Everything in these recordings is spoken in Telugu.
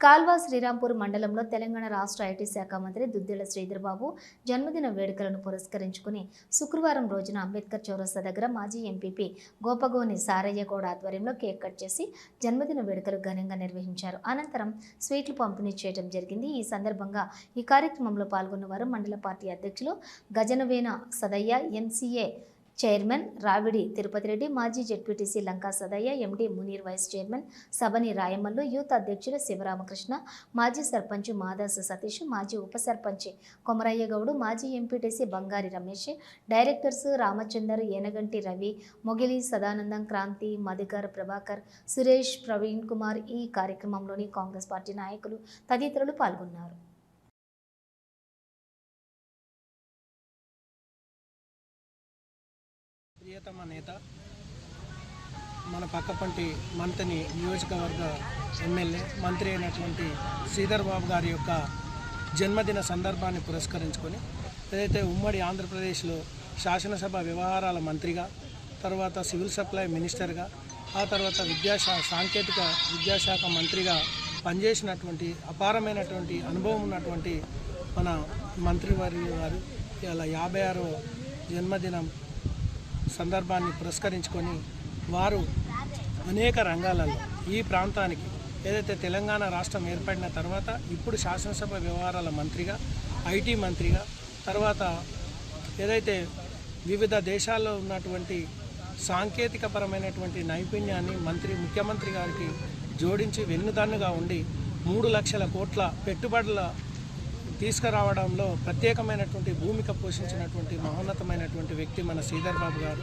కాల్వా శ్రీరాంపూర్ మండలంలో తెలంగాణ రాష్ట్ర ఐటీ శాఖ మంత్రి దుద్దిళ్ళ శ్రీధర్బాబు జన్మదిన వేడుకలను పురస్కరించుకుని శుక్రవారం రోజున అంబేద్కర్ చౌరస్తా దగ్గర మాజీ ఎంపీపీ గోపగోని సారయ్య గౌడ ఆధ్వర్యంలో కేక్ కట్ చేసి జన్మదిన వేడుకలు ఘనంగా నిర్వహించారు. అనంతరం స్వీట్లు పంపిణీ చేయడం జరిగింది. ఈ సందర్భంగా ఈ కార్యక్రమంలో పాల్గొన్న వారు మండల పార్టీ అధ్యక్షులు గజనవేన సదయ్య ఎంసీఏ చైర్మన్ రావిడి తిరుపతి రెడ్డి మాజీ ZPTC Lanka Sadayya MD Munir vice chairman Sabani Rayamallu youth అధ్యక్షులు శివరామకృష్ణ మాజీ సర్పంచ్ మాదాసు సతీష్ మాజీ ఉప సర్పంచ్ కొమరయ్య గౌడు మాజీ ఎంపీటీసీ బంగారి రమేష్ డైరెక్టర్స్ రామచందర్ ఏనగంటి రవి మొగిలి సదానందం క్రాంతి మధుకర్ ప్రభాకర్ సురేష్ ప్రవీణ్ కుమార్ ఈ కార్యక్రమంలోని కాంగ్రెస్ పార్టీ నాయకులు తదితరులు పాల్గొన్నారు. ప్రియతమ నేత మన పక్కపంటి మంతని నియోజకవర్గ ఎమ్మెల్యే మంత్రి అయినటువంటి శ్రీధర్ బాబు గారి యొక్క జన్మదిన సందర్భాన్ని పురస్కరించుకొని ఏదైతే ఉమ్మడి ఆంధ్రప్రదేశ్లో శాసనసభ వ్యవహారాల మంత్రిగా తర్వాత సివిల్ సప్లై మినిస్టర్గా ఆ తర్వాత విద్యాశా సాంకేతిక విద్యాశాఖ మంత్రిగా పనిచేసినటువంటి అపారమైనటువంటి అనుభవం ఉన్నటువంటి మన మంత్రివారి గారు ఇలా యాభై ఆరో జన్మదినం సందర్భాన్ని పురస్కరించుకొని వారు అనేక రంగాలలో ఈ ప్రాంతానికి ఏదైతే తెలంగాణ రాష్ట్రం ఏర్పడిన తర్వాత ఇప్పుడు శాసనసభ వ్యవహారాల మంత్రిగా ఐటీ మంత్రిగా తర్వాత ఏదైతే వివిధ దేశాల్లో ఉన్నటువంటి సాంకేతికపరమైనటువంటి నైపుణ్యాన్ని మంత్రి ముఖ్యమంత్రి గారికి జోడించి వెన్నుదన్నుగా ఉండి మూడు లక్షల కోట్ల పెట్టుబడుల తీసుకురావడంలో ప్రత్యేకమైనటువంటి భూమిక పోషించినటువంటి మహోన్నతమైనటువంటి వ్యక్తి మన శ్రీధర్ బాబు గారు.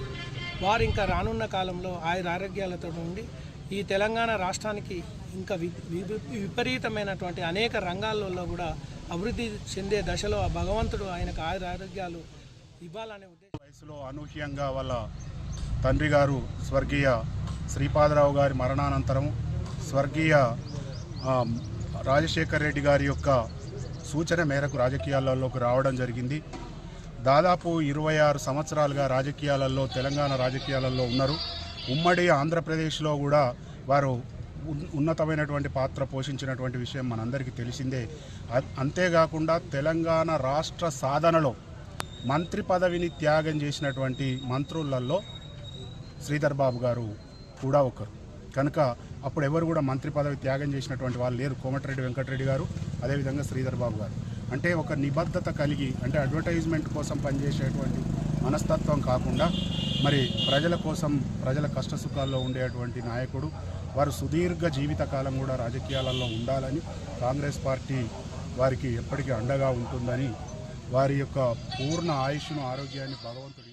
వారు ఇంకా రానున్న కాలంలో ఆయుర ఆరోగ్యాలతో ఉండి ఈ తెలంగాణ రాష్ట్రానికి ఇంకా వి- విపరీతమైనటువంటి అనేక రంగాల్లో కూడా అభివృద్ధి చెందే దశలో ఆ భగవంతుడు ఆయనకు ఆయుర ఆరోగ్యాలు ఇవ్వాలనే ఉద్దేశం. వయసులో అనూహ్యంగా వాళ్ళ తండ్రి గారు స్వర్గీయ శ్రీపాదరావు గారి మరణానంతరం స్వర్గీయ రాజశేఖర్ రెడ్డి గారి యొక్క సూచన మేరకు రాజకీయాలలోకి రావడం జరిగింది. దాదాపు ఇరవై ఆరు సంవత్సరాలుగా రాజకీయాలలో తెలంగాణ రాజకీయాలలో ఉన్నారు. ఉమ్మడి ఆంధ్రప్రదేశ్లో కూడా వారు ఉన్నతమైనటువంటి పాత్ర పోషించినటువంటి విషయం మనందరికీ తెలిసిందే. అంతేకాకుండా తెలంగాణ రాష్ట్ర సాధనలో మంత్రి పదవిని త్యాగం చేసినటువంటి మంత్రులలో శ్రీధర్ బాబు గారు కూడా ఒకరు. కనుక అప్పుడు ఎవరు కూడా మంత్రి పదవి త్యాగం చేసినటువంటి వాళ్ళు లేరు. కోమటిరెడ్డి వెంకటరెడ్డి గారు అదేవిధంగా శ్రీధర్ బాబు గారు. అంటే ఒక నిబద్ధత కలిగి అంటే అడ్వర్టైజ్మెంట్ కోసం పనిచేసేటువంటి మనస్తత్వం కాకుండా మరి ప్రజల కోసం ప్రజల కష్టసుఖాల్లో ఉండేటువంటి నాయకుడు వారు సుదీర్ఘ జీవితకాలం కూడా రాజకీయాలలో ఉండాలని కాంగ్రెస్ పార్టీ వారికి ఎప్పటికీ అండగా ఉంటుందని వారి యొక్క పూర్ణ ఆయుష్ను ఆరోగ్యాన్ని భగవంతుడు